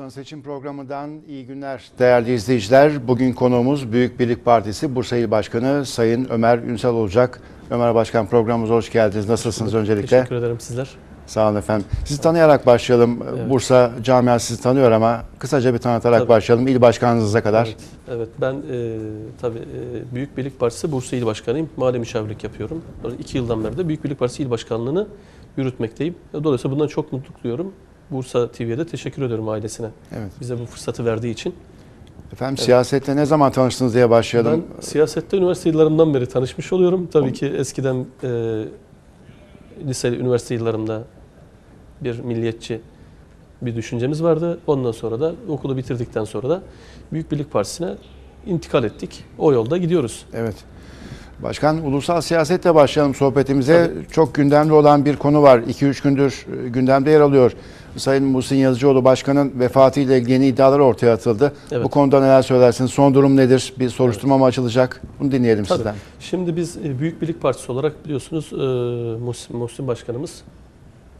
Bursa'nın seçim programından iyi günler değerli izleyiciler. Bugün konuğumuz Büyük Birlik Partisi Bursa İl Başkanı Sayın Ömer Ünsal olacak. Ömer Başkan programımıza hoş geldiniz. Nasılsınız öncelikle? Teşekkür ederim sizler. Sağ olun efendim. Sizi tanıyarak başlayalım. Evet. Bursa camiası sizi tanıyor ama kısaca bir tanıtarak Tabii. başlayalım. İl başkanınıza kadar. Evet, evet ben e, tabii e, Büyük Birlik Partisi Bursa İl Başkanıyım. Mali müşavirlik yapıyorum. İki yıldan beri de Büyük Birlik Partisi İl Başkanlığı'nı yürütmekteyim. Dolayısıyla bundan çok mutluluk duyuyorum. Bursa TV'ye de teşekkür ediyorum ailesine. Evet. Bize bu fırsatı verdiği için. Efendim siyasette ne zaman tanıştınız diye başlayalım. Ben siyasette üniversite yıllarımdan beri tanışmış oluyorum. Tabii ki eskiden e, lise, üniversite yıllarımda bir milliyetçi bir düşüncemiz vardı. Ondan sonra da okulu bitirdikten sonra da Büyük Birlik Partisi'ne intikal ettik. O yolda gidiyoruz. Evet. Başkan ulusal siyasetle başlayalım sohbetimize. Çok gündemli olan bir konu var. 2-3 gündür e, gündemde yer alıyor. Sayın Muhsin Yazıcıoğlu Başkan'ın vefatı ile ilgili yeni iddialar ortaya atıldı. Evet. Bu konuda neler söylersiniz? Son durum nedir? Bir soruşturma mı açılacak? Bunu dinleyelim Tabii. sizden. Şimdi biz e, Büyük Birlik Partisi olarak biliyorsunuz e, Muhsin, Muhsin Başkanımız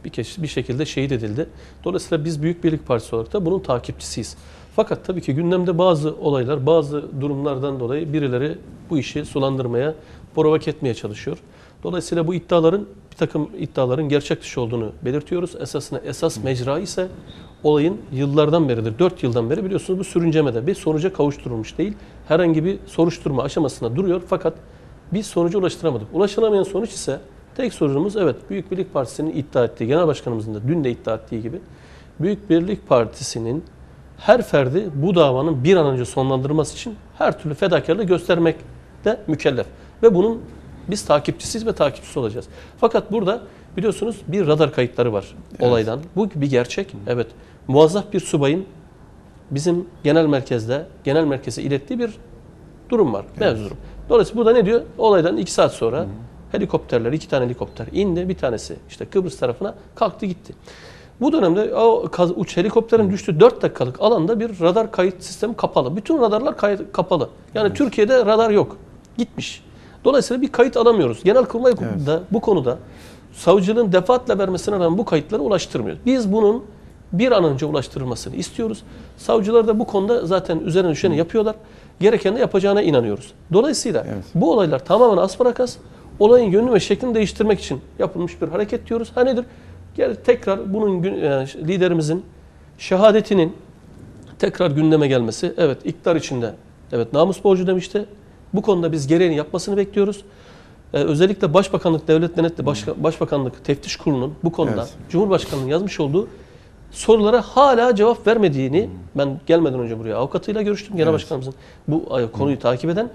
bir, keş, bir şekilde şehit edildi. Dolayısıyla biz Büyük Birlik Partisi olarak da bunun takipçisiyiz. Fakat tabii ki gündemde bazı olaylar, bazı durumlardan dolayı birileri bu işi sulandırmaya, provoke etmeye çalışıyor. Dolayısıyla bu iddiaların bir takım iddiaların gerçek dışı olduğunu belirtiyoruz. Esasına esas mecra ise olayın yıllardan beridir, 4 yıldan beri biliyorsunuz bu sürüncemede bir sonuca kavuşturulmuş değil. Herhangi bir soruşturma aşamasında duruyor fakat biz sonuca ulaştıramadık. Ulaşılamayan sonuç ise tek sorunumuz evet Büyük Birlik Partisi'nin iddia ettiği, Genel Başkanımızın da dün de iddia ettiği gibi Büyük Birlik Partisi'nin her ferdi bu davanın bir an önce sonlandırılması için her türlü fedakarlığı göstermekte mükellef. Ve bunun biz takipçisiyiz ve takipçisi olacağız. Fakat burada biliyorsunuz bir radar kayıtları var olaydan. Bu bir gerçek. Evet. Muazzaf bir subayın bizim genel merkezde, genel merkeze ilettiği bir durum var. Mevzu durum. Dolayısıyla burada ne diyor? Olaydan iki saat sonra helikopterler, iki tane helikopter indi. Bir tanesi işte Kıbrıs tarafına kalktı gitti. Bu dönemde o uç helikopterin düştüğü 4 dakikalık alanda bir radar kayıt sistemi kapalı. Bütün radarlar kayıt, kapalı. Yani Türkiye'de radar yok. Gitmiş. Dolayısıyla bir kayıt alamıyoruz. Genelkurmay da bu konuda savcılığın defaatle vermesine rağmen bu kayıtları ulaştırmıyor. Biz bunun bir an önce ulaştırılmasını istiyoruz. Savcılar da bu konuda zaten üzerine düşeni yapıyorlar. Gereken de yapacağına inanıyoruz. Dolayısıyla Evet. bu olaylar tamamen asparakas. Olayın yönünü ve şeklini değiştirmek için yapılmış bir hareket diyoruz. Ha nedir? Gel tekrar bunun yani liderimizin şehadetinin tekrar gündeme gelmesi. Evet iktidar içinde evet namus borcu demişti. Bu konuda biz gereğini yapmasını bekliyoruz. Ee, özellikle Başbakanlık Devlet Denetli Başka- Başbakanlık Teftiş Kurulu'nun bu konuda Evet. Cumhurbaşkanı'nın yazmış olduğu sorulara hala cevap vermediğini ben gelmeden önce buraya avukatıyla görüştüm genel Evet. başkanımızın bu ay- konuyu takip eden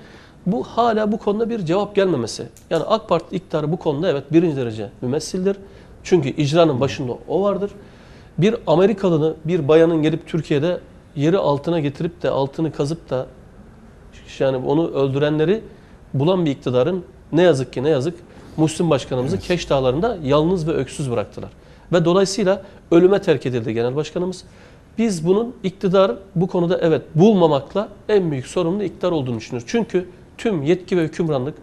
bu hala bu konuda bir cevap gelmemesi. Yani AK Parti iktidarı bu konuda evet birinci derece mümessildir. Çünkü icranın başında o vardır. Bir Amerikalını, bir bayanın gelip Türkiye'de yeri altına getirip de altını kazıp da yani onu öldürenleri bulan bir iktidarın ne yazık ki ne yazık Müslüm Başkanımızı Keş Dağları'nda yalnız ve öksüz bıraktılar. Ve dolayısıyla ölüme terk edildi Genel Başkanımız. Biz bunun iktidar bu konuda evet bulmamakla en büyük sorumlu iktidar olduğunu düşünüyoruz. Çünkü tüm yetki ve hükümranlık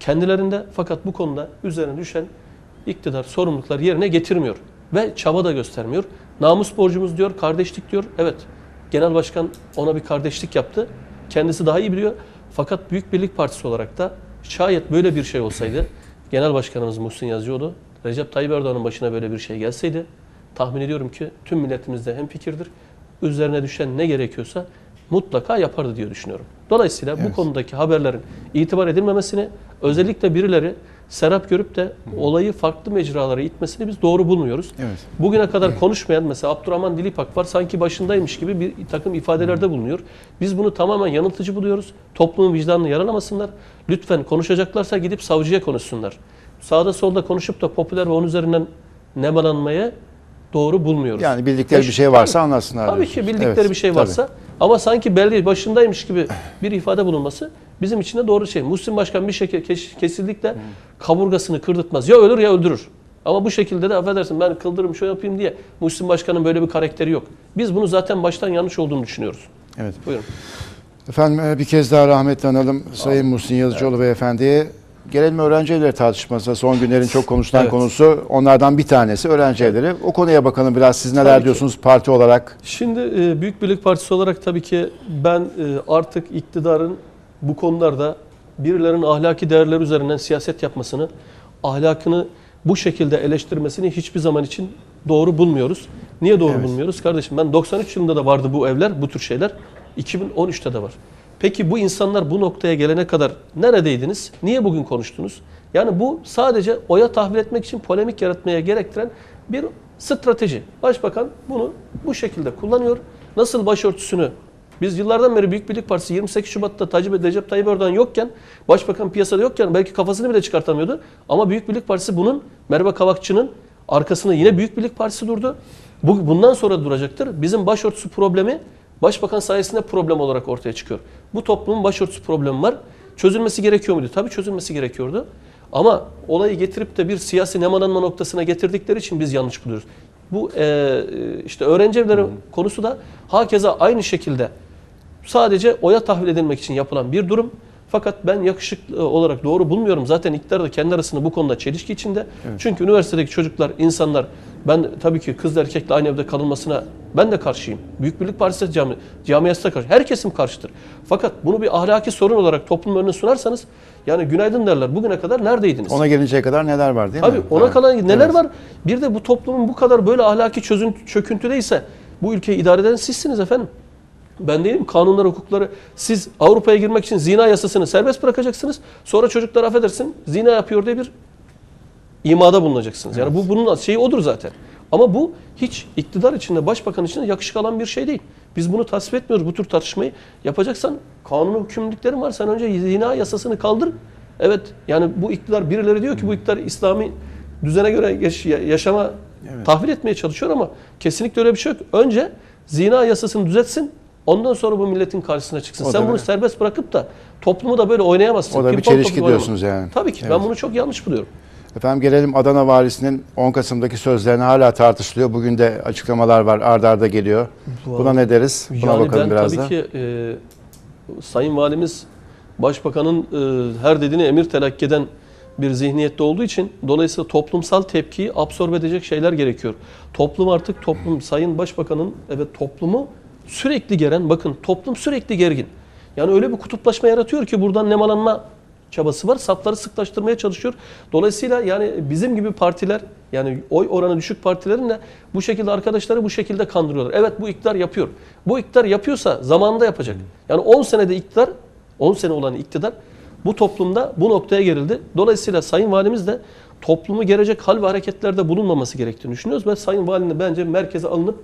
kendilerinde fakat bu konuda üzerine düşen iktidar sorumlulukları yerine getirmiyor. Ve çaba da göstermiyor. Namus borcumuz diyor, kardeşlik diyor. Evet, Genel Başkan ona bir kardeşlik yaptı. Kendisi daha iyi biliyor. Fakat Büyük Birlik Partisi olarak da şayet böyle bir şey olsaydı, Genel Başkanımız Muhsin Yazıcıoğlu, Recep Tayyip Erdoğan'ın başına böyle bir şey gelseydi, tahmin ediyorum ki tüm milletimizde hem fikirdir. Üzerine düşen ne gerekiyorsa mutlaka yapardı diye düşünüyorum. Dolayısıyla Evet. bu konudaki haberlerin itibar edilmemesini, özellikle birileri serap görüp de olayı farklı mecralara itmesini biz doğru bulmuyoruz. Evet. Bugüne kadar konuşmayan mesela Abdurrahman Dilipak var sanki başındaymış gibi bir takım ifadelerde bulunuyor. Biz bunu tamamen yanıltıcı buluyoruz. Toplumun vicdanını yaralamasınlar. Lütfen konuşacaklarsa gidip savcıya konuşsunlar. Sağda solda konuşup da popüler ve onun üzerinden nemalanmaya doğru bulmuyoruz. Yani bildikleri Eş- bir şey varsa anlatsınlar. Tabii ki diyorsunuz. bildikleri Evet, bir şey tabii. Ama sanki belli başındaymış gibi bir ifade bulunması bizim için de doğru şey. Müslüm Başkan bir şekilde kes- kesinlikle kaburgasını kırdırtmaz. Ya ölür ya öldürür. Ama bu şekilde de affedersin ben kıldırırım şöyle yapayım diye Müslüm Başkan'ın böyle bir karakteri yok. Biz bunu zaten baştan yanlış olduğunu düşünüyoruz. Evet. Buyurun. Efendim e, bir kez daha rahmetle analım Sayın Muhsin Yazıcıoğlu Beyefendi'ye. Gelelim öğrenci evleri tartışmasına. Son günlerin çok konuşulan Evet. konusu onlardan bir tanesi öğrenci evleri. O konuya bakalım biraz. Siz neler Tabii ki. diyorsunuz parti olarak? Şimdi e, Büyük Birlik Partisi olarak tabii ki ben e, artık iktidarın bu konularda birilerinin ahlaki değerler üzerinden siyaset yapmasını, ahlakını bu şekilde eleştirmesini hiçbir zaman için doğru bulmuyoruz. Niye doğru Evet. bulmuyoruz? Kardeşim ben 93 yılında da vardı bu evler, bu tür şeyler. 2013'te de var. Peki bu insanlar bu noktaya gelene kadar neredeydiniz? Niye bugün konuştunuz? Yani bu sadece oya tahvil etmek için polemik yaratmaya gerektiren bir strateji. Başbakan bunu bu şekilde kullanıyor. Nasıl başörtüsünü biz yıllardan beri Büyük Birlik Partisi 28 Şubat'ta Tayyip, Recep Tayyip Erdoğan yokken, Başbakan piyasada yokken belki kafasını bile çıkartamıyordu. Ama Büyük Birlik Partisi bunun Merve Kavakçı'nın arkasında yine Büyük Birlik Partisi durdu. Bu, bundan sonra duracaktır. Bizim başörtüsü problemi Başbakan sayesinde problem olarak ortaya çıkıyor. Bu toplumun başörtüsü problemi var. Çözülmesi gerekiyor muydu? Tabii çözülmesi gerekiyordu. Ama olayı getirip de bir siyasi nemalanma noktasına getirdikleri için biz yanlış buluyoruz. Bu e, işte öğrenci evleri konusu da hakeza aynı şekilde sadece oya tahvil edilmek için yapılan bir durum. Fakat ben yakışıklı olarak doğru bulmuyorum. Zaten iktidar da kendi arasında bu konuda çelişki içinde. Çünkü üniversitedeki çocuklar, insanlar ben tabii ki kız erkekle aynı evde kalınmasına ben de karşıyım. Büyük Birlik Partisi cami, camiası da karşı. Her kesim karşıdır. Fakat bunu bir ahlaki sorun olarak toplum önüne sunarsanız yani günaydın derler. Bugüne kadar neredeydiniz? Ona gelinceye kadar neler var değil Tabii mi? ona Evet. kalan neler Evet. var? Bir de bu toplumun bu kadar böyle ahlaki çözün, çöküntüdeyse bu ülkeyi idare eden sizsiniz efendim. Ben değilim kanunlar, hukukları. Siz Avrupa'ya girmek için zina yasasını serbest bırakacaksınız. Sonra çocuklar affedersin zina yapıyor diye bir imada bulunacaksınız. Yani bu bunun şeyi odur zaten. Ama bu hiç iktidar içinde, başbakan içinde yakışık alan bir şey değil. Biz bunu tasvip etmiyoruz bu tür tartışmayı. Yapacaksan kanun hükümlülüklerin var. Sen önce zina yasasını kaldır. Evet yani bu iktidar birileri diyor ki bu iktidar İslami düzene göre yaş- yaşama tahvil etmeye çalışıyor ama kesinlikle öyle bir şey yok. Önce zina yasasını düzeltsin. Ondan sonra bu milletin karşısına çıksın. O Sen bunu serbest bırakıp da toplumu da böyle oynayamazsın. O da bir çelişki diyorsunuz yani. Tabii ki. Evet. Ben bunu çok yanlış buluyorum. Efendim gelelim Adana valisinin 10 Kasım'daki sözlerine hala tartışılıyor. Bugün de açıklamalar var ardarda arda geliyor. Buna ne deriz? Buna yani bakalım ben biraz tabii da. ki e, Sayın Valimiz Başbakanın e, her dediğini emir telakki eden bir zihniyette olduğu için dolayısıyla toplumsal tepkiyi absorbe edecek şeyler gerekiyor. Toplum artık toplum Sayın Başbakanın evet toplumu sürekli geren bakın toplum sürekli gergin. Yani öyle bir kutuplaşma yaratıyor ki buradan nemalanma çabası var. Safları sıklaştırmaya çalışıyor. Dolayısıyla yani bizim gibi partiler yani oy oranı düşük partilerin de bu şekilde arkadaşları bu şekilde kandırıyorlar. Evet bu iktidar yapıyor. Bu iktidar yapıyorsa zamanında yapacak. Yani 10 senede iktidar 10 sene olan iktidar bu toplumda bu noktaya gerildi. Dolayısıyla Sayın Valimiz de toplumu gelecek hal ve hareketlerde bulunmaması gerektiğini düşünüyoruz. Ve Sayın Valinin bence merkeze alınıp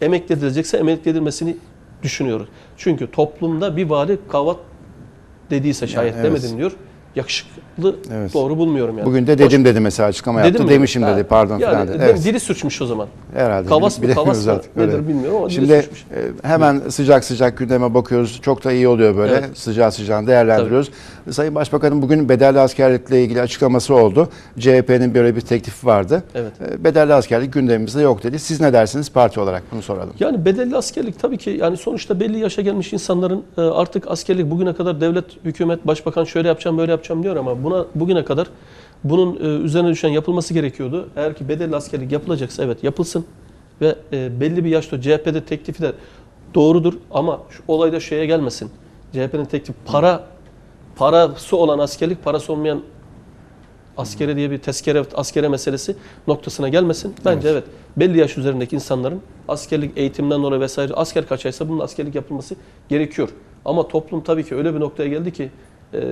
emekli edilecekse emekli edilmesini düşünüyoruz. Çünkü toplumda bir vali kavat dediyse şayet evet. demedim diyor. Yakışıklı Evet. doğru bulmuyorum yani. Bugün de dedim dedi mesela açıklama yaptı. mi? Demişim Ha, dedi pardon yani falan dedi. de- Evet. Dili sürçmüş o zaman. Herhalde. Kavas mı kavas mı nedir bilmiyorum ama Şimdi e, hemen sıcak sıcak gündeme bakıyoruz. Çok da iyi oluyor böyle. Evet. Sıcağı sıcağına değerlendiriyoruz. Sayın Başbakan'ın bugün bedelli askerlikle ilgili açıklaması oldu. CHP'nin böyle bir teklifi vardı. Evet. E, Bedelli askerlik gündemimizde yok dedi. Siz ne dersiniz parti olarak? Bunu soralım. Yani bedelli askerlik tabii ki yani sonuçta belli yaşa gelmiş insanların e, artık askerlik bugüne kadar devlet, hükümet, başbakan şöyle yapacağım böyle yapacağım diyor ama buna bugüne kadar bunun e, üzerine düşen yapılması gerekiyordu. Eğer ki bedelli askerlik yapılacaksa evet yapılsın ve e, belli bir yaşta CHP'de teklifi de doğrudur ama şu olayda şeye gelmesin. CHP'nin teklifi para parası olan askerlik, parası olmayan askere diye bir tezkere askere meselesi noktasına gelmesin. Bence evet. belli yaş üzerindeki insanların askerlik eğitimden dolayı vesaire asker kaçaysa bunun askerlik yapılması gerekiyor. Ama toplum tabii ki öyle bir noktaya geldi ki e,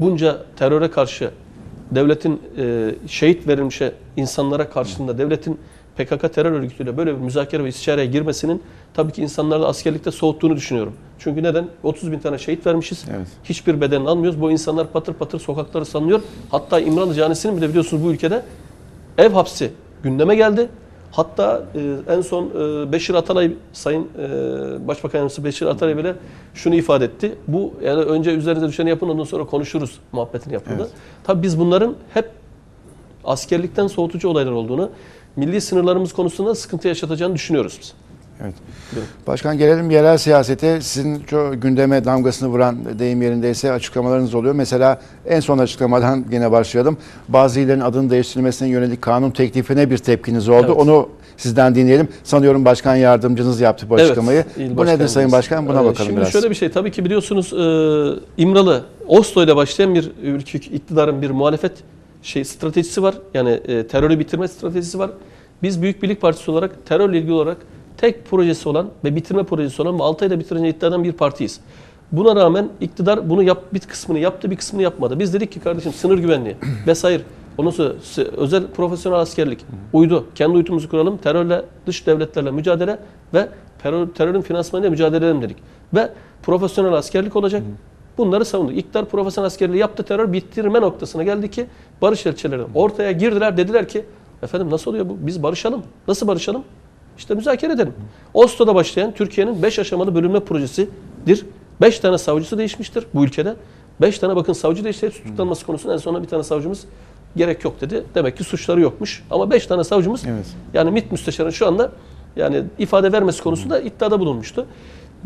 bunca teröre karşı devletin e, şehit verilmiş insanlara karşısında devletin PKK terör örgütüyle böyle bir müzakere ve istişareye girmesinin tabii ki insanları askerlikte soğuttuğunu düşünüyorum. Çünkü neden? 30 bin tane şehit vermişiz. Evet. Hiçbir bedelini almıyoruz. Bu insanlar patır patır sokakları salınıyor. Hatta İmralı Canisi'nin bile biliyorsunuz bu ülkede ev hapsi gündeme geldi. Hatta e, en son e, Beşir Atalay, Sayın e, Başbakan Yardımcısı Beşir Atalay bile şunu ifade etti. Bu yani önce üzerinize düşeni yapın ondan sonra konuşuruz muhabbetini yapıldı. Evet. Tabii biz bunların hep askerlikten soğutucu olaylar olduğunu, milli sınırlarımız konusunda sıkıntı yaşatacağını düşünüyoruz biz. Evet. Başkan gelelim yerel siyasete. Sizin çok gündeme damgasını vuran deyim yerindeyse açıklamalarınız oluyor. Mesela en son açıklamadan yine başlayalım. Bazı illerin adının değiştirilmesine yönelik kanun teklifine bir tepkiniz oldu. Evet. Onu sizden dinleyelim. Sanıyorum başkan yardımcınız yaptı bu açıklamayı. il bu nedir. Sayın Başkan? Buna Ee, bakalım Şimdi biraz. şöyle bir şey tabii ki biliyorsunuz e, İmralı Oslo ile başlayan bir ülke iktidarın bir muhalefet şey stratejisi var. Yani e, terörü bitirme stratejisi var. Biz Büyük Birlik Partisi olarak terörle ilgili olarak tek projesi olan ve bitirme projesi olan ve 6 ayda bitirecek iktidardan bir partiyiz. Buna rağmen iktidar bunu yap, bir kısmını yaptı, bir kısmını yapmadı. Biz dedik ki kardeşim sınır güvenliği vesaire. Ondan sonra özel profesyonel askerlik, uydu, kendi uydumuzu kuralım, terörle, dış devletlerle mücadele ve terör, terörün finansmanıyla mücadele edelim dedik. Ve profesyonel askerlik olacak. Bunları savunduk. İktidar profesyonel askerliği yaptı, terör bitirme noktasına geldi ki barış elçileri ortaya girdiler. Dediler ki efendim nasıl oluyor bu? Biz barışalım. Nasıl barışalım? İşte müzakere edelim. Oslo'da başlayan Türkiye'nin 5 aşamalı bölünme projesidir. 5 tane savcısı değişmiştir bu ülkede. 5 tane bakın savcı değişti. Hepsi tutuklanması konusunda en sonunda bir tane savcımız gerek yok dedi. Demek ki suçları yokmuş. Ama 5 tane savcımız Evet. yani MİT müsteşarının şu anda yani ifade vermesi konusunda iddiada bulunmuştu.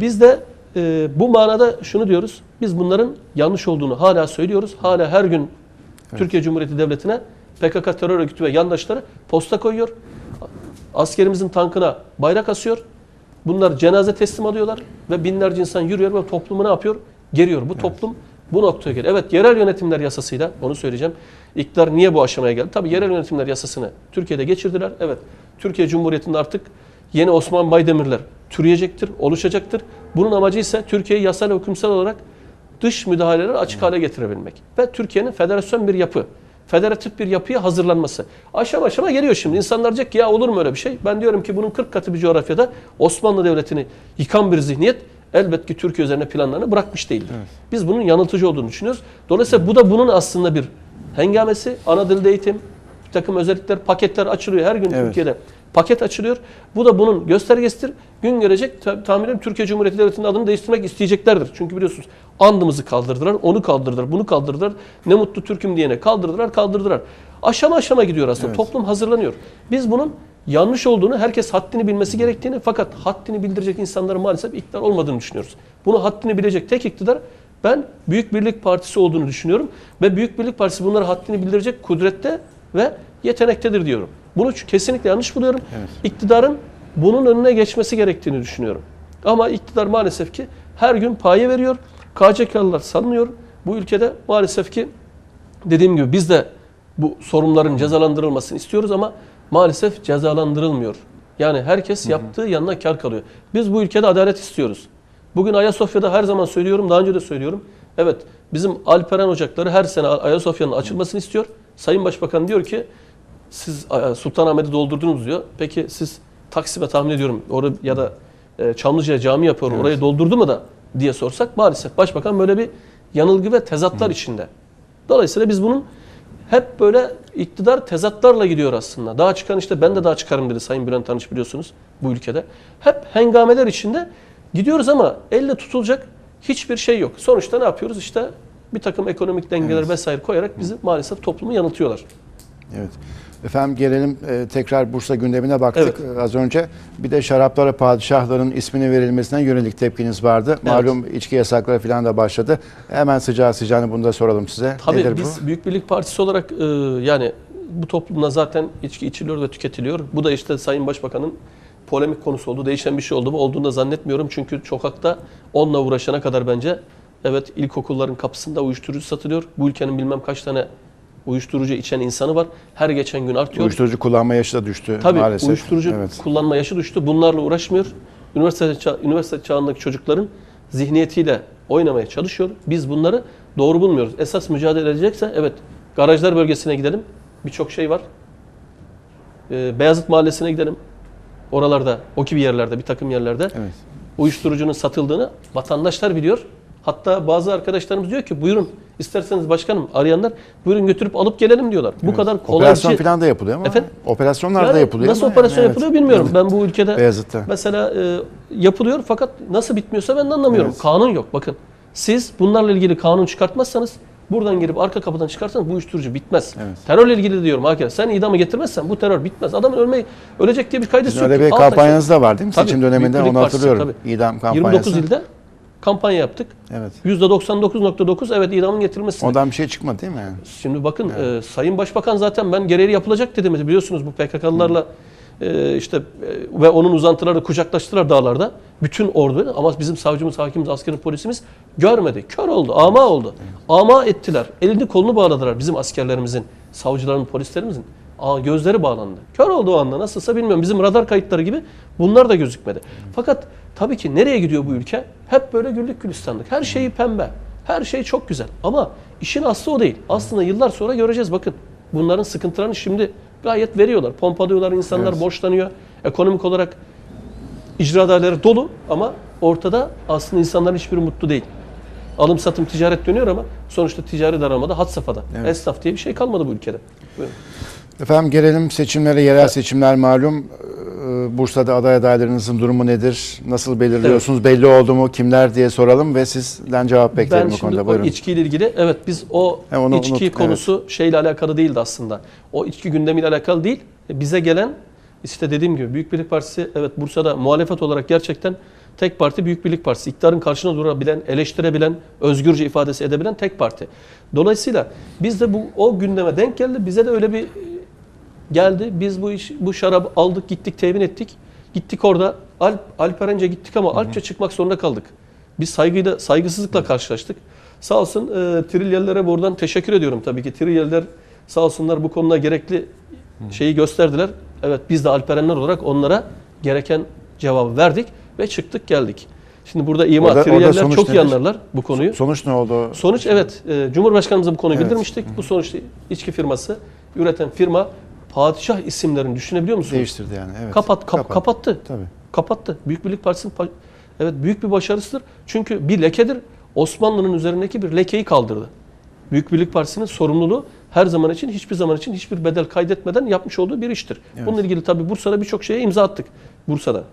Biz de e, bu manada şunu diyoruz. Biz bunların yanlış olduğunu hala söylüyoruz. Hala her gün Türkiye Cumhuriyeti Devleti'ne PKK terör örgütü ve yandaşları posta koyuyor. Askerimizin tankına bayrak asıyor. Bunlar cenaze teslim alıyorlar ve binlerce insan yürüyor ve toplumu ne yapıyor? Geriyor. Bu toplum bu noktaya geliyor. Evet yerel yönetimler yasasıyla onu söyleyeceğim. İktidar niye bu aşamaya geldi? Tabii yerel yönetimler yasasını Türkiye'de geçirdiler. Evet Türkiye Cumhuriyeti'nde artık yeni Osman Baydemirler türeyecektir, oluşacaktır. Bunun amacı ise Türkiye'yi yasal ve hükümsel olarak dış müdahaleleri açık hale getirebilmek. Ve Türkiye'nin federasyon bir yapı, federatif bir yapıya hazırlanması. Aşama aşama geliyor şimdi. İnsanlar diyecek ki ya olur mu öyle bir şey? Ben diyorum ki bunun 40 katı bir coğrafyada Osmanlı Devleti'ni yıkan bir zihniyet elbet ki Türkiye üzerine planlarını bırakmış değildir. Biz bunun yanıltıcı olduğunu düşünüyoruz. Dolayısıyla bu da bunun aslında bir hengamesi. Ana dilde eğitim, bir takım özellikler, paketler açılıyor. Her gün Evet. Türkiye'de paket açılıyor. Bu da bunun göstergesidir. Gün gelecek ta- tahmin ediyorum Türkiye Cumhuriyeti Devleti'nin adını değiştirmek isteyeceklerdir. Çünkü biliyorsunuz andımızı kaldırdılar, onu kaldırdılar, bunu kaldırdılar. Ne mutlu Türk'üm diyene kaldırdılar, kaldırdılar. Aşama aşama gidiyor aslında. Evet. Toplum hazırlanıyor. Biz bunun yanlış olduğunu, herkes haddini bilmesi gerektiğini fakat haddini bildirecek insanların maalesef iktidar olmadığını düşünüyoruz. Bunu haddini bilecek tek iktidar ben Büyük Birlik Partisi olduğunu düşünüyorum ve Büyük Birlik Partisi bunları haddini bildirecek kudrette ve yetenektedir diyorum. Bunu kesinlikle yanlış buluyorum. Evet. İktidarın bunun önüne geçmesi gerektiğini düşünüyorum. Ama iktidar maalesef ki her gün paye veriyor. KCK'lılar salınıyor. Bu ülkede maalesef ki dediğim gibi biz de bu sorunların cezalandırılmasını istiyoruz ama maalesef cezalandırılmıyor. Yani herkes yaptığı yanına kar kalıyor. Biz bu ülkede adalet istiyoruz. Bugün Ayasofya'da her zaman söylüyorum, daha önce de söylüyorum. Evet, bizim Alperen Ocakları her sene Ayasofya'nın açılmasını istiyor. Sayın Başbakan diyor ki, siz Sultanahmet'i doldurdunuz diyor. Peki siz Taksim'e tahmin ediyorum orada ya da e, Çamlıca'ya cami yapıyor, Evet. orayı doldurdu mu da diye sorsak maalesef Başbakan böyle bir yanılgı ve tezatlar içinde. Dolayısıyla biz bunun hep böyle iktidar tezatlarla gidiyor aslında. Daha çıkan işte ben de daha çıkarım dedi Sayın Bülent Arınç biliyorsunuz bu ülkede. Hep hengameler içinde gidiyoruz ama elle tutulacak hiçbir şey yok. Sonuçta ne yapıyoruz? İşte bir takım ekonomik dengeler Evet. vesaire koyarak bizi maalesef toplumu yanıltıyorlar. Evet. Efendim gelelim e, tekrar Bursa gündemine baktık Evet. e, az önce. Bir de şaraplara padişahların ismini verilmesine yönelik tepkiniz vardı. Malum içki yasakları falan da başladı. Hemen sıcağı sıcağını bunu da soralım size. Tabii Nedir biz bu? Büyük Birlik Partisi olarak e, yani bu toplumda zaten içki içiliyor ve tüketiliyor. Bu da işte Sayın Başbakan'ın polemik konusu oldu. Değişen bir şey oldu mu? Olduğunu da zannetmiyorum. Çünkü sokakta onunla uğraşana kadar bence evet ilkokulların kapısında uyuşturucu satılıyor. Bu ülkenin bilmem kaç tane uyuşturucu içen insanı var. Her geçen gün artıyor. Uyuşturucu kullanma yaşı da düştü Tabii maalesef. uyuşturucu Evet. kullanma yaşı düştü. Bunlarla uğraşmıyor. Üniversite, ça- üniversite çağındaki çocukların zihniyetiyle oynamaya çalışıyor. Biz bunları doğru bulmuyoruz. Esas mücadele edecekse evet garajlar bölgesine gidelim. Birçok şey var. Ee, Beyazıt Mahallesi'ne gidelim. Oralarda, o gibi yerlerde, bir takım yerlerde Evet. uyuşturucunun satıldığını vatandaşlar biliyor. Hatta bazı arkadaşlarımız diyor ki buyurun isterseniz başkanım arayanlar buyurun götürüp alıp gelelim diyorlar. Bu Evet. kadar kolaycı. Operasyon falan da yapılıyor ama Efendim? operasyonlar da Yani yapılıyor Nasıl ama operasyon yani, evet. yapılıyor bilmiyorum. Ben bu ülkede Beyazıt'ta. mesela e, yapılıyor fakat nasıl bitmiyorsa ben de anlamıyorum. Evet. Kanun yok bakın. Siz bunlarla ilgili kanun çıkartmazsanız buradan girip arka kapıdan çıkarsan bu uyuşturucu bitmez. Evet. Terörle ilgili diyorum hakim. Sen idamı getirmezsen bu terör bitmez. Adamın ölmeyi ölecek diye bir kaydesi yok. öyle bir kampanyanız da var değil mi? Tabii, Seçim döneminde Büyük Birlik onu Partisi, hatırlıyorum. tabii. İdam kampanyası. 29 ilde kampanya yaptık. Evet. %99.9 evet idamın getirilmesi. Ondan bir şey çıkmadı değil mi? Şimdi bakın e, Sayın Başbakan zaten ben gereği yapılacak dedim. Biliyorsunuz bu PKK'lılarla e, işte e, ve onun uzantıları kucaklaştılar dağlarda. Bütün ordu ama bizim savcımız, hakimimiz, askerimiz, polisimiz görmedi. Kör oldu, ama oldu. Ama ettiler. Elini kolunu bağladılar bizim askerlerimizin, savcıların, polislerimizin. Aa, gözleri bağlandı. Kör oldu o anda. Nasılsa bilmiyorum. Bizim radar kayıtları gibi bunlar da gözükmedi. Fakat tabii ki nereye gidiyor bu ülke? Hep böyle güllük gülistanlık. Her şeyi pembe. Her şey çok güzel. Ama işin aslı o değil. Aslında yıllar sonra göreceğiz. Bakın bunların sıkıntılarını şimdi gayet veriyorlar. Pompalıyorlar, insanlar Evet. borçlanıyor. Ekonomik olarak icra daireleri dolu ama ortada aslında insanların hiçbiri mutlu değil. Alım satım ticaret dönüyor ama sonuçta ticari daralmada had safhada. Evet. Esnaf diye bir şey kalmadı bu ülkede. Buyurun. Efendim gelelim seçimlere, yerel seçimler malum. Ee, Bursa'da aday adaylarınızın durumu nedir? Nasıl belirliyorsunuz? Belli oldu mu? Kimler diye soralım ve sizden cevap beklerim Ben bu konuda. Buyurun. içkiyle ilgili evet biz o He, onu içki unuttuk, konusu şeyle alakalı değildi aslında. O içki gündemiyle alakalı değil. Bize gelen işte dediğim gibi Büyük Birlik Partisi evet Bursa'da muhalefet olarak gerçekten tek parti Büyük Birlik Partisi. İktidarın karşına durabilen, eleştirebilen, özgürce ifadesi edebilen tek parti. Dolayısıyla biz de bu o gündeme denk geldi. Bize de öyle bir geldi. Biz bu iş bu şarabı aldık, gittik, temin ettik. Gittik orada Alp Alperen'ce gittik ama Alpçe çıkmak zorunda kaldık. Biz saygıyla saygısızlıkla karşılaştık. Sağ olsun e, Trilyellere buradan teşekkür ediyorum tabii ki. Trilyeller sağ olsunlar bu konuda gerekli şeyi gösterdiler. Evet biz de Alperenler olarak onlara gereken cevabı verdik ve çıktık geldik. Şimdi burada ima Orada- çok iyi anlarlar bu konuyu. Sonuç ne oldu? Sonuç evet. e, Cumhurbaşkanımıza bu konuyu Evet. bildirmiştik. Bu sonuçta içki firması, üreten firma padişah isimlerini düşünebiliyor musunuz? Değiştirdi yani. Evet. Kapat, kap- kapattı. Tabii. Kapattı. Büyük Birlik Partisi'nin pa- evet büyük bir başarısıdır. Çünkü bir lekedir. Osmanlı'nın üzerindeki bir lekeyi kaldırdı. Büyük Birlik Partisi'nin sorumluluğu her zaman için, hiçbir zaman için hiçbir bedel kaydetmeden yapmış olduğu bir iştir. Evet. Bununla ilgili tabii Bursa'da birçok şeye imza attık. Bursa'da.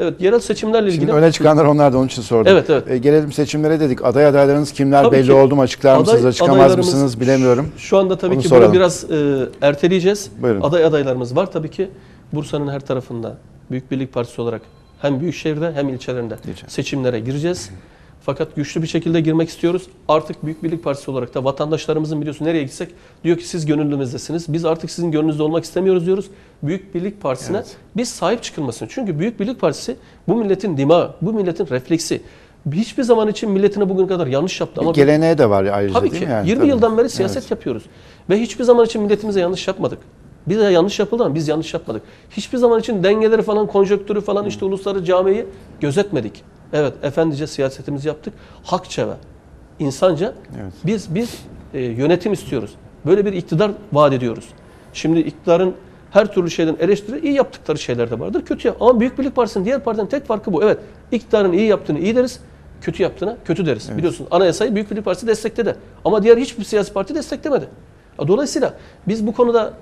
Evet, yerel seçimlerle ilgili Şimdi öne çıkanlar onlar da onun için sordum. Evet, evet. E, gelelim seçimlere dedik. Aday adaylarınız kimler Tabii belli ki. oldu mu? Açıklar mısınız? Aday- Açıklamaz adaylarımız mısınız? Bilemiyorum. Şu anda tabii Onu ki soralım. bunu biraz e, erteleyeceğiz. Buyurun. Aday adaylarımız var tabii ki. Bursa'nın her tarafında Büyük Birlik Partisi olarak hem büyükşehirde hem ilçelerinde Gireceğiz. seçimlere gireceğiz. Fakat güçlü bir şekilde girmek istiyoruz. Artık Büyük Birlik Partisi olarak da vatandaşlarımızın biliyorsun nereye gitsek diyor ki siz gönlümüzdesiniz. Biz artık sizin gönlünüzde olmak istemiyoruz diyoruz. Büyük Birlik Partisi'ne Evet. biz sahip çıkılmasın. Çünkü Büyük Birlik Partisi bu milletin dimağı, bu milletin refleksi. Hiçbir zaman için milletine bugün kadar yanlış yaptı ama Geleneğe de var ayrıca Tabii değil ki. mi? Yani, 20 tabii. yıldan beri siyaset Evet. yapıyoruz. Ve hiçbir zaman için milletimize yanlış yapmadık. Bize yanlış yapıldı ama biz yanlış yapmadık. Hiçbir zaman için dengeleri falan, konjonktürü falan işte ulusları camiyi gözetmedik. Evet, efendice siyasetimizi yaptık. Hakça ve insanca Evet. biz biz e, yönetim istiyoruz. Böyle bir iktidar vaat ediyoruz. Şimdi iktidarın her türlü şeyden eleştiri iyi yaptıkları şeyler de vardır. Kötü yap- ama Büyük Birlik Partisi'nin diğer partinin tek farkı bu. Evet, iktidarın iyi yaptığını iyi deriz, kötü yaptığına kötü deriz. Biliyorsun anayasayı Büyük Birlik Partisi destekledi. Ama diğer hiçbir siyasi parti desteklemedi. Dolayısıyla biz bu konuda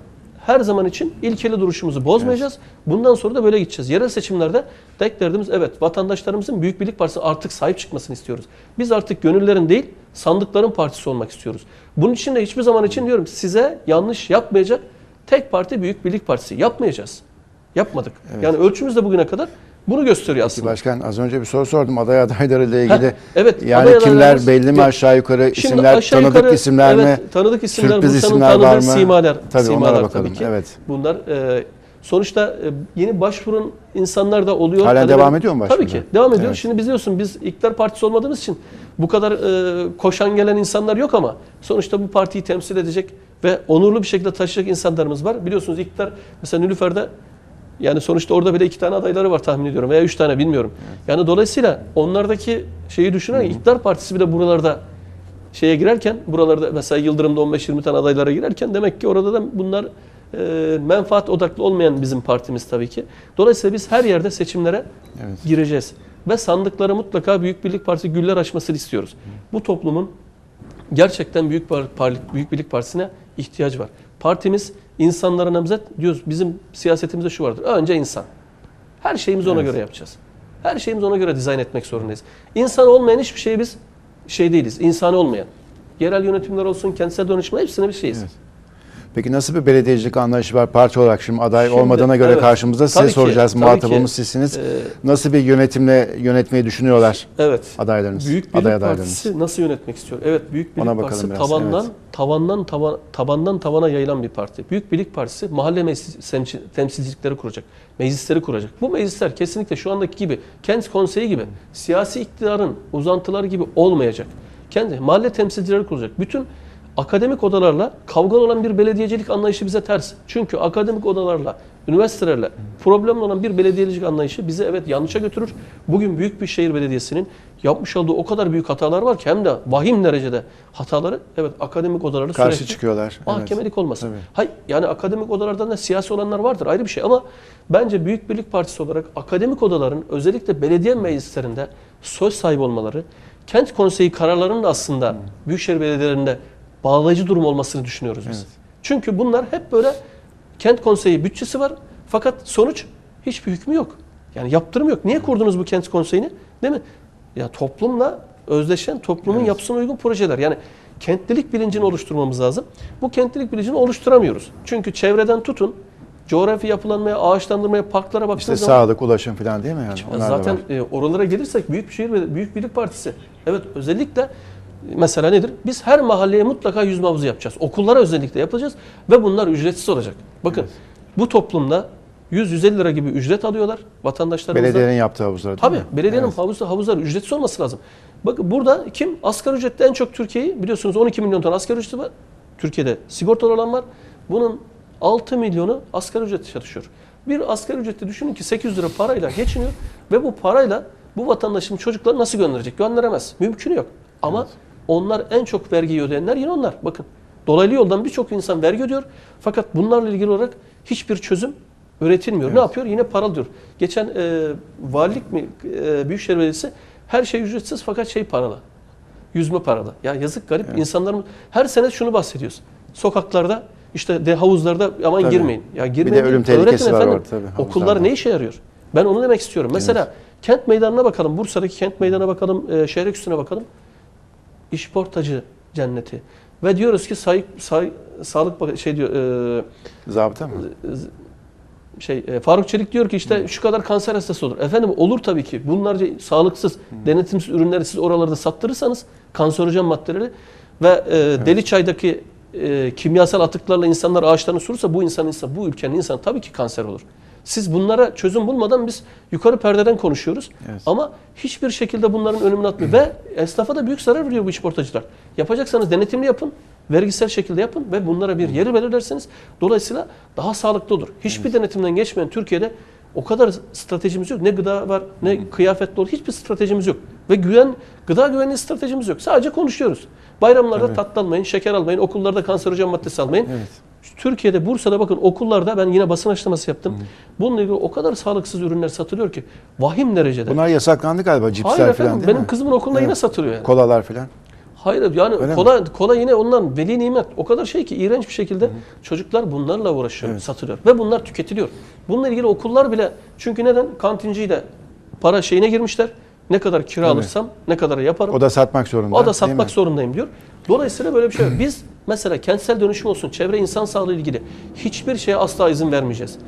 her zaman için ilkeli duruşumuzu bozmayacağız. Bundan sonra da böyle gideceğiz. Yerel seçimlerde tek derdimiz evet vatandaşlarımızın Büyük Birlik Partisi artık sahip çıkmasını istiyoruz. Biz artık gönüllerin değil sandıkların partisi olmak istiyoruz. Bunun için de hiçbir zaman için diyorum size yanlış yapmayacak tek parti Büyük Birlik Partisi yapmayacağız. Yapmadık. Evet. Yani ölçümüz de bugüne kadar bunu gösteriyor aslında. Başkan az önce bir soru sordum aday adayları ile ilgili. Heh, evet, Yani kimler belli mi aşağı yukarı Şimdi isimler aşağı tanıdık yukarı, isimler mi? evet, Tanıdık isimler, Sürpriz isimler var mı? simalar. Tabii simalar onlara bakalım. tabii ki. Evet. Bunlar e, sonuçta e, yeni başvurun insanlar da oluyor. Halen Hani devam ben- ediyor mu Tabii başvurular? ki devam ediyor. Evet. Şimdi biliyorsun biz iktidar partisi olmadığımız için bu kadar e, koşan gelen insanlar yok ama sonuçta bu partiyi temsil edecek ve onurlu bir şekilde taşıyacak insanlarımız var. Biliyorsunuz iktidar mesela Nilüfer'de yani sonuçta orada bile iki tane adayları var tahmin ediyorum veya üç tane bilmiyorum. Yani dolayısıyla onlardaki şeyi düşünerek iktidar partisi bile buralarda şeye girerken buralarda mesela Yıldırım'da 15-20 tane adaylara girerken demek ki orada da bunlar e, menfaat odaklı olmayan bizim partimiz tabii ki. Dolayısıyla biz her yerde seçimlere Evet. gireceğiz. Ve sandıklara mutlaka Büyük Birlik Partisi güller açmasını istiyoruz. Bu toplumun gerçekten Büyük, Par- Büyük Birlik Partisi'ne ihtiyacı var. Partimiz insanlara namzet diyoruz. Bizim siyasetimizde şu vardır. Önce insan. Her şeyimizi ona Evet. göre yapacağız. Her şeyimizi ona göre dizayn etmek zorundayız. İnsan olmayan hiçbir şey biz şey değiliz. İnsani olmayan. yerel yönetimler olsun, kentsel dönüşümler hepsine bir şeyiz. Evet. Peki nasıl bir belediyecilik anlayışı var parti olarak şimdi aday Şimdi, olmadığına göre evet. karşımızda size ki, soracağız. Muhatabımız ki. sizsiniz. Ee, Nasıl bir yönetimle yönetmeyi düşünüyorlar evet. adaylarınız? Büyük Birlik aday. Partisi nasıl yönetmek istiyor? Evet, Büyük Birlik Partisi biraz, tavandan evet. tavandan tava- tabandan tavana yayılan bir parti. Büyük Birlik Partisi mahalle meclis temsil- temsilcilikleri kuracak. Meclisleri kuracak. Bu meclisler kesinlikle şu andaki gibi kent konseyi gibi siyasi iktidarın uzantıları gibi olmayacak. Kendi mahalle temsilcileri kuracak. Bütün akademik odalarla kavgalı olan bir belediyecilik anlayışı bize ters. Çünkü akademik odalarla, üniversitelerle problemli olan bir belediyecilik anlayışı bizi evet yanlışa götürür. Bugün büyük bir şehir belediyesinin yapmış olduğu o kadar büyük hatalar var ki hem de vahim derecede hataları evet akademik odaları Karşı sürekli çıkıyorlar. Evet. mahkemelik olmasın. Tabii. Hayır yani akademik odalardan da siyasi olanlar vardır ayrı bir şey ama bence Büyük Birlik Partisi olarak akademik odaların özellikle belediye meclislerinde söz sahibi olmaları, kent konseyi kararlarının da aslında büyükşehir belediyelerinde bağlayıcı durum olmasını düşünüyoruz biz. Evet. Çünkü bunlar hep böyle kent konseyi bütçesi var fakat sonuç hiçbir hükmü yok. Yani yaptırım yok. Niye kurdunuz bu kent konseyini? Değil mi? Ya toplumla özdeşen toplumun Evet. yapısına uygun projeler. Yani kentlilik bilincini oluşturmamız lazım. Bu kentlilik bilincini oluşturamıyoruz. Çünkü çevreden tutun, coğrafi yapılanmaya, ağaçlandırmaya, parklara baktığınız İşte zaman sağlık, ulaşım falan değil mi yani? Onlar zaten e, oralara gelirsek büyük bir şehir ve büyük birlik partisi. Evet özellikle mesela nedir? Biz her mahalleye mutlaka yüzme havuzu yapacağız. Okullara özellikle yapacağız ve bunlar ücretsiz olacak. Bakın bu toplumda 100-150 lira gibi ücret alıyorlar vatandaşlarımızdan. Belediyenin yaptığı havuzlar Tabii mi? belediyenin Evet. havuzu, havuzları ücretsiz olması lazım. Bakın burada kim? Asgari ücrette en çok Türkiye'yi biliyorsunuz 12 milyon ton asgari ücreti var. Türkiye'de sigortalı olan var. Bunun 6 milyonu asgari ücretle çalışıyor. Bir asgari ücretli düşünün ki 800 lira parayla geçiniyor ve bu parayla bu vatandaşın çocukları nasıl gönderecek? Gönderemez. Mümkünü yok. Ama onlar en çok vergiyi ödeyenler yine onlar. Bakın dolaylı yoldan birçok insan vergi ödüyor. Fakat bunlarla ilgili olarak hiçbir çözüm üretilmiyor. Ne yapıyor? Yine para diyor. Geçen e, valilik mi e, Büyükşehir Belediyesi her şey ücretsiz fakat şey paralı. Yüzme paralı. Ya yazık garip insanların her sene şunu bahsediyoruz. Sokaklarda işte de havuzlarda aman Tabii. girmeyin. Ya Bir girmeyin. de ölüm tehlikesi var orada tabii, Okullar ne işe yarıyor? Ben onu demek istiyorum. Mesela kent meydanına bakalım. Bursa'daki kent meydanına bakalım. E, şehir üstüne bakalım. İşportacı cenneti. Ve diyoruz ki say, say, sağlık şey diyor e, Zabıta mı? şey e, Faruk Çelik diyor ki işte şu kadar kanser hastası olur. Efendim olur tabii ki. Bunlarca sağlıksız, denetimsiz ürünleri siz oralarda sattırırsanız kanserojen maddeleri ve e, deli çaydaki e, kimyasal atıklarla insanlar ağaçlarını surursa bu insan insan bu ülkenin insanı tabii ki kanser olur. Siz bunlara çözüm bulmadan biz yukarı perdeden konuşuyoruz. Evet. Ama hiçbir şekilde bunların önümünü atmıyor. Ve esnafa da büyük zarar veriyor bu işportacılar. Yapacaksanız denetimli yapın, vergisel şekilde yapın ve bunlara bir yeri belirlerseniz dolayısıyla daha sağlıklı olur. Hiçbir denetimden geçmeyen Türkiye'de o kadar stratejimiz yok. Ne gıda var, ne kıyafetli olur. Hiçbir stratejimiz yok. Ve güven, gıda güvenliği stratejimiz yok. Sadece konuşuyoruz. Bayramlarda Tabii. tatlı almayın, şeker almayın, okullarda kanserojen maddesi almayın. Evet. Türkiye'de Bursa'da bakın okullarda ben yine basın açıklaması yaptım. Bununla ilgili o kadar sağlıksız ürünler satılıyor ki vahim derecede. Bunlar yasaklandı galiba Hayır cipsler falan efendim değil benim mi? kızımın okulunda Evet. yine satılıyor yani. Kolalar falan. Hayır yani Öyle mi? kola kola yine ondan veli nimet o kadar şey ki iğrenç bir şekilde çocuklar bunlarla uğraşıyor, satılıyor ve bunlar tüketiliyor. Bununla ilgili okullar bile çünkü neden kantinciyi de para şeyine girmişler. Ne kadar kira alırsam ne kadar yaparım. O da satmak zorunda. O da değil satmak zorundayım diyor. Dolayısıyla böyle bir şey yok. Biz mesela kentsel dönüşüm olsun, çevre insan sağlığı ilgili hiçbir şeye asla izin vermeyeceğiz.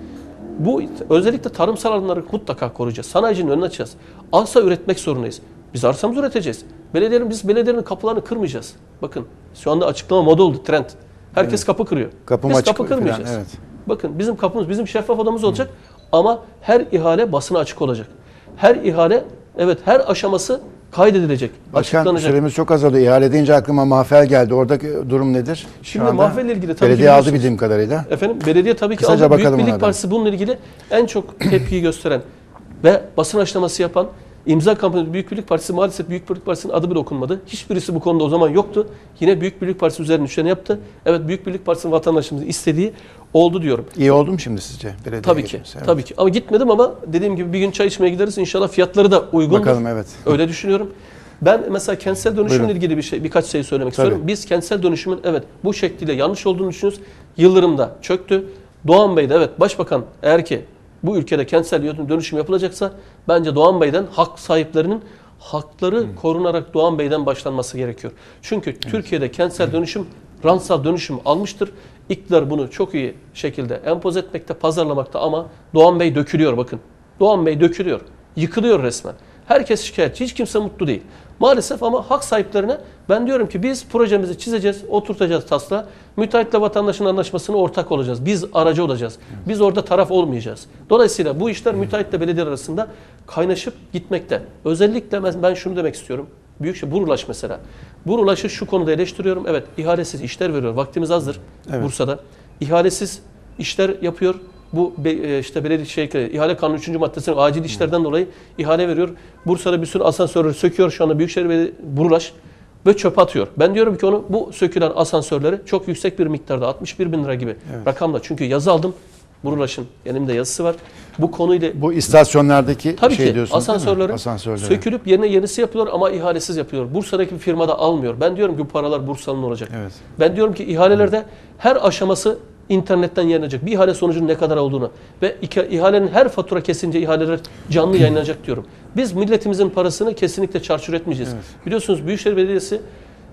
Bu özellikle tarımsal alanları mutlaka koruyacağız. Sanayicinin önüne açacağız. Arsa üretmek zorundayız. Biz arsamızı üreteceğiz. Belediyenin, biz belediyenin kapılarını kırmayacağız. Bakın şu anda açıklama moda oldu, trend. Herkes kapı kırıyor. Kapım biz kapı falan, kırmayacağız. evet. Bakın bizim kapımız, bizim şeffaf odamız olacak ama her ihale basına açık olacak. Her ihale, evet her aşaması kaydedilecek, Başkan açıklanacak. süremiz çok azaldı. İhale deyince aklıma mahfel geldi. Oradaki durum nedir? Şimdi anda mahvelle ilgili tabii Belediye ki aldı biliyorsunuz. bildiğim kadarıyla. Efendim belediye tabii ki Kısaca aldı. Büyük ona Birlik da. Partisi bununla ilgili en çok tepkiyi gösteren ve basın açıklaması yapan imza kampanyası Büyük Birlik Partisi maalesef Büyük Birlik Partisi'nin adı bile okunmadı. Hiçbirisi bu konuda o zaman yoktu. Yine Büyük Birlik Partisi üzerine düşeni yaptı. Evet Büyük Birlik Partisi'nin vatandaşımızın istediği oldu diyorum. İyi oldu mu şimdi sizce? Belediye Tabii ki. Evet. Tabii ki. Ama gitmedim ama dediğim gibi bir gün çay içmeye gideriz. İnşallah fiyatları da uygundur. Bakalım evet. Öyle düşünüyorum. Ben mesela kentsel dönüşümle Buyurun. ilgili bir şey birkaç şey söylemek Tabii. istiyorum. Biz kentsel dönüşümün evet bu şekliyle yanlış olduğunu düşünüyoruz. Yıldırım'da çöktü. Doğan Bey de evet başbakan eğer ki bu ülkede kentsel dönüşüm yapılacaksa bence Doğan Bey'den hak sahiplerinin hakları korunarak Doğan Bey'den başlanması gerekiyor. Çünkü Türkiye'de kentsel dönüşüm, rantsal dönüşüm almıştır. İktidar bunu çok iyi şekilde empoze etmekte, pazarlamakta ama Doğan Bey dökülüyor bakın. Doğan Bey dökülüyor. Yıkılıyor resmen. Herkes şikayetçi, hiç kimse mutlu değil. Maalesef ama hak sahiplerine ben diyorum ki biz projemizi çizeceğiz, oturtacağız taslağı. Müteahhitle vatandaşın anlaşmasına ortak olacağız. Biz aracı olacağız. Biz orada taraf olmayacağız. Dolayısıyla bu işler müteahhitle belediye arasında kaynaşıp gitmekte. Özellikle ben şunu demek istiyorum. Büyükşehir Burulaş mesela. Burulaş'ı şu konuda eleştiriyorum. Evet ihalesiz işler veriyor. Vaktimiz azdır Evet. Bursa'da. İhalesiz işler yapıyor. Bu e, işte belediye şey ihale kanunu 3. maddesinin acil işlerden dolayı ihale veriyor. Bursa'da bir sürü asansörleri söküyor şu anda Büyükşehir Belediye Burulaş ve çöpe atıyor. Ben diyorum ki onu bu sökülen asansörleri çok yüksek bir miktarda 61 bin lira gibi rakamla çünkü yazı aldım. Burulaş'ın elimde yazısı var. Bu konuyla Bu istasyonlardaki Tabii şey ki mi? asansörlerin Asansörleri. sökülüp yerine yenisi yapılıyor ama ihalesiz yapılıyor. Bursa'daki bir firmada almıyor. Ben diyorum ki bu paralar Bursa'nın olacak. Evet. Ben diyorum ki ihalelerde her aşaması internetten yayınlanacak. Bir ihale sonucunun ne kadar olduğunu ve ihalenin her fatura kesince ihaleler canlı yayınlanacak diyorum. Biz milletimizin parasını kesinlikle çarçur etmeyeceğiz. Biliyorsunuz Büyükşehir Belediyesi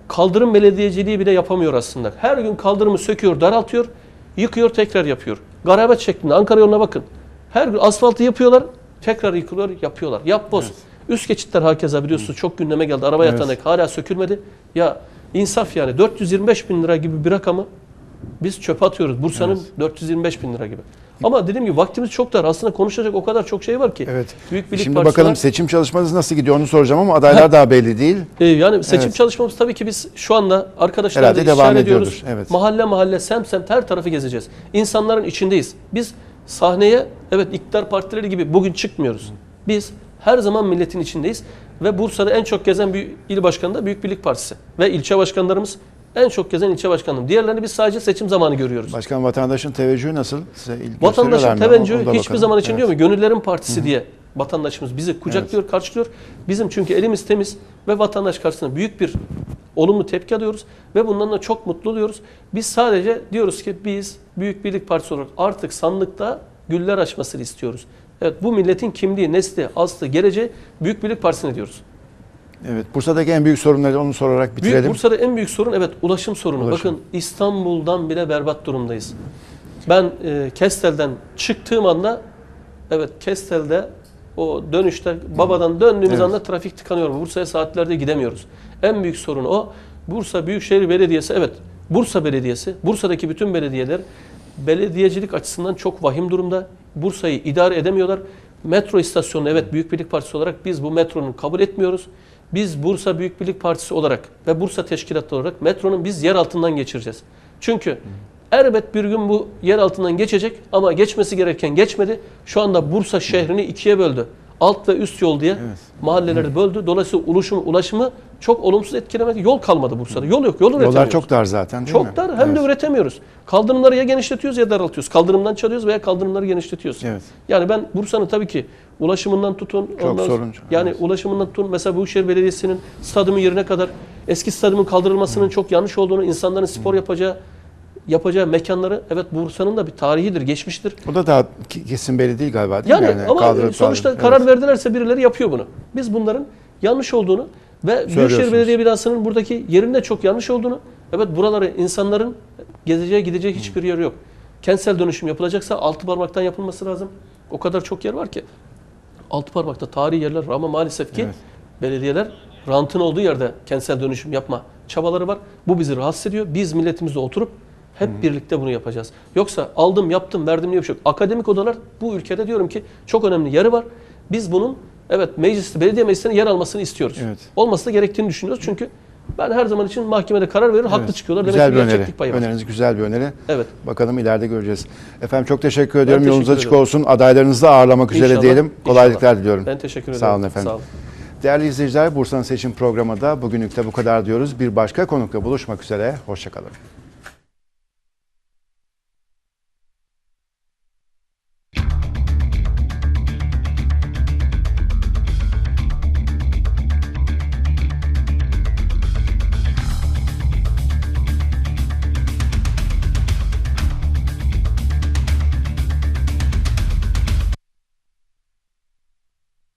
kaldırım belediyeciliği bile yapamıyor aslında. Her gün kaldırımı söküyor, daraltıyor, yıkıyor, tekrar yapıyor. Garabet şeklinde Ankara yoluna bakın. Her gün asfaltı yapıyorlar, tekrar yıkılıyor, yapıyorlar. Yap boz. Üst geçitler hakeza biliyorsunuz çok gündeme geldi. Araba Evet. yatanak hala sökülmedi. Ya insaf yani 425 bin lira gibi bir rakamı biz çöpe atıyoruz. Bursa'nın 425 bin lira gibi. Ama dediğim gibi vaktimiz çok dar. Aslında konuşacak o kadar çok şey var ki. Evet. Büyük Birlik Şimdi Partisi bakalım seçim çalışmanız nasıl gidiyor onu soracağım ama adaylar daha belli değil. Ee, yani seçim Evet. çalışmamız tabii ki biz şu anda arkadaşlarla da devam ediyoruz. ediyordur, evet. Mahalle mahalle, semt semt her tarafı gezeceğiz. İnsanların içindeyiz. Biz sahneye evet iktidar partileri gibi bugün çıkmıyoruz. Biz her zaman milletin içindeyiz ve Bursa'da en çok gezen bir il başkanı da Büyük Birlik Partisi ve ilçe başkanlarımız en çok gezen ilçe başkanım. Diğerlerini biz sadece seçim zamanı görüyoruz. Başkan vatandaşın teveccühü nasıl? Size Vatandaşın teveccühü hiçbir bakalım. zaman için Evet. diyor mu? Gönüllerin partisi diye vatandaşımız bizi kucaklıyor, karşılıyor. Bizim çünkü elimiz temiz ve vatandaş karşısında büyük bir olumlu tepki alıyoruz ve bundan da çok mutlu oluyoruz. Biz sadece diyoruz ki biz Büyük Birlik Partisi olarak artık sandıkta güller açmasını istiyoruz. Evet bu milletin kimliği, nesli, aslı, geleceği Büyük Birlik Partisi'ne diyoruz. Evet. Bursa'daki en büyük sorunları onu sorarak Büyük bitirelim. Bursa'da en büyük sorun evet ulaşım sorunu. Ulaşım. Bakın İstanbul'dan bile berbat durumdayız. Ben e, Kestel'den çıktığım anda evet Kestel'de o dönüşte babadan döndüğümüz Evet. anda trafik tıkanıyor. Bursa'ya saatlerde gidemiyoruz. En büyük sorun o. Bursa Büyükşehir Belediyesi evet Bursa Belediyesi, Bursa'daki bütün belediyeler belediyecilik açısından çok vahim durumda. Bursa'yı idare edemiyorlar. Metro istasyonu evet Büyük Birlik Partisi olarak biz bu metronun kabul etmiyoruz. Biz Bursa Büyük Birlik Partisi olarak ve Bursa Teşkilatı olarak metronun biz yer altından geçireceğiz. Çünkü elbet bir gün bu yer altından geçecek ama geçmesi gereken geçmedi. Şu anda Bursa şehrini ikiye böldü. Alt ve üst yol diye Evet. mahalleleri böldü. Dolayısıyla ulaşım, ulaşımı çok olumsuz etkilemedi. Yol kalmadı Bursa'da. Yol yok. Yol Yollar çok dar zaten değil mi? Çok dar hem de Evet. üretemiyoruz. Kaldırımları ya genişletiyoruz ya daraltıyoruz. Kaldırımdan çalıyoruz veya kaldırımları genişletiyoruz. Evet. Yani ben Bursa'nın tabii ki ulaşımından tutun. Çok ondan- soruncu, Yani evet. ulaşımından tutun. Mesela Büyükşehir Belediyesi'nin stadyumun yerine kadar eski stadyumun kaldırılmasının çok yanlış olduğunu, insanların spor yapacağı yapacağı mekanları evet Bursa'nın da bir tarihidir, geçmiştir. O da daha kesin belli değil galiba değil Yani, mi? ama kaldırıp sonuçta kaldırıp. karar Evet. verdilerse birileri yapıyor bunu. Biz bunların yanlış olduğunu ve Büyükşehir. Belediye binasının buradaki yerinde çok yanlış olduğunu, evet buraları insanların gezeceği gideceği hiçbir yer yok. Kentsel dönüşüm yapılacaksa altı parmaktan yapılması lazım. O kadar çok yer var ki. Altı parmakta tarihi yerler ama maalesef ki Evet. belediyeler rantın olduğu yerde kentsel dönüşüm yapma çabaları var. Bu bizi rahatsız ediyor. Biz milletimizle oturup hep birlikte bunu yapacağız. Yoksa aldım, yaptım, verdim diye bir şey yok. Akademik odalar bu ülkede diyorum ki çok önemli yeri var. Biz bunun evet mecliste, belediye meclislerine yer almasını istiyoruz. Evet. Olması da gerektiğini düşünüyoruz. Çünkü ben her zaman için mahkemede karar verir, haklı Evet. çıkıyorlar. Güzel Demek bir öneri. gerçeklik payı var. Öneriniz güzel bir öneri. Evet. Bakalım ileride göreceğiz. Efendim çok teşekkür ediyorum. teşekkür Yolunuz açık ederim. olsun. Adaylarınızı da ağırlamak üzere İnşallah, diyelim. Kolaylıklar diliyorum. Ben teşekkür ederim. Sağ olun efendim. Sağ olun. Değerli izleyiciler, Bursa'nın seçim programı da bugünlük de bu kadar diyoruz. Bir başka konukla buluşmak üzere. Hoşçakalın.